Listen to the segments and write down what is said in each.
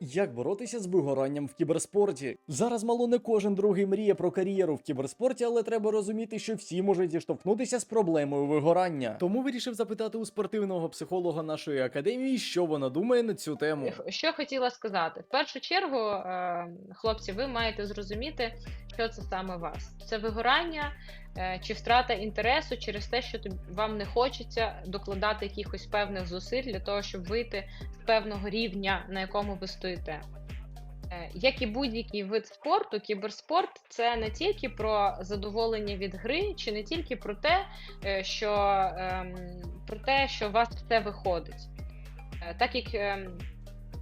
Як боротися з вигоранням в кіберспорті? Зараз мало не кожен другий мріє про кар'єру в кіберспорті, але треба розуміти, що всі можуть зіштовхнутися з проблемою вигорання. Тому вирішив запитати у спортивного психолога нашої академії, що вона думає на цю тему. Що хотіла сказати? В першу чергу, е, хлопці, ви маєте зрозуміти, що це саме вас. Це вигорання е, чи втрата інтересу через те, що вам не хочеться докладати якихось певних зусиль для того, щоб вийти з певного рівня, на якому ви стоїте. Е, Як і будь-який вид спорту, кіберспорт це не тільки про задоволення від гри, чи не тільки про те, е, що, ем, про те, що у вас все виходить. Так як ем,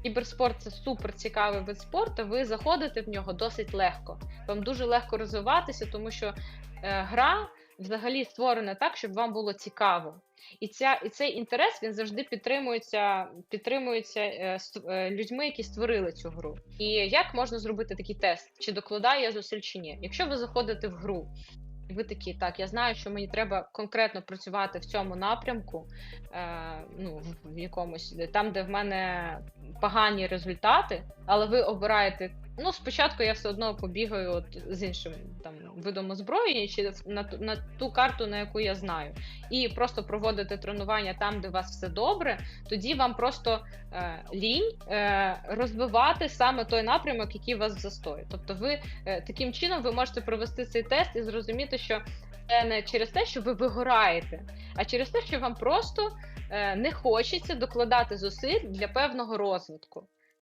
кіберспорт це супер цікавий вид спорту, ви заходите в нього досить легко. Вам дуже легко розвиватися, тому що е, гра взагалі створена так, щоб вам було цікаво. І, ця, і цей інтерес він завжди підтримується, підтримується е, е, людьми, які створили цю гру. І як можна зробити такий тест, чи докладаю я зусиль чи ні? Якщо ви заходите в гру, ви такі, так, я знаю, що мені треба конкретно працювати в цьому напрямку, е, ну, в- якомусь, там, де в мене погані результати, але ви обираєте. Ну, спочатку я все одно побігаю от з іншим там видом озброєння чи на, ту- на ту карту, на яку я знаю, і просто проводите тренування там, де у вас все добре, тоді вам просто е, лінь е, розвивати саме той напрямок, який вас в застої. Тобто, ви е, таким чином ви можете провести цей тест і зрозуміти, що це не через те, що ви вигораєте, а через те, що вам просто е, не хочеться докладати зусиль для певного розвитку.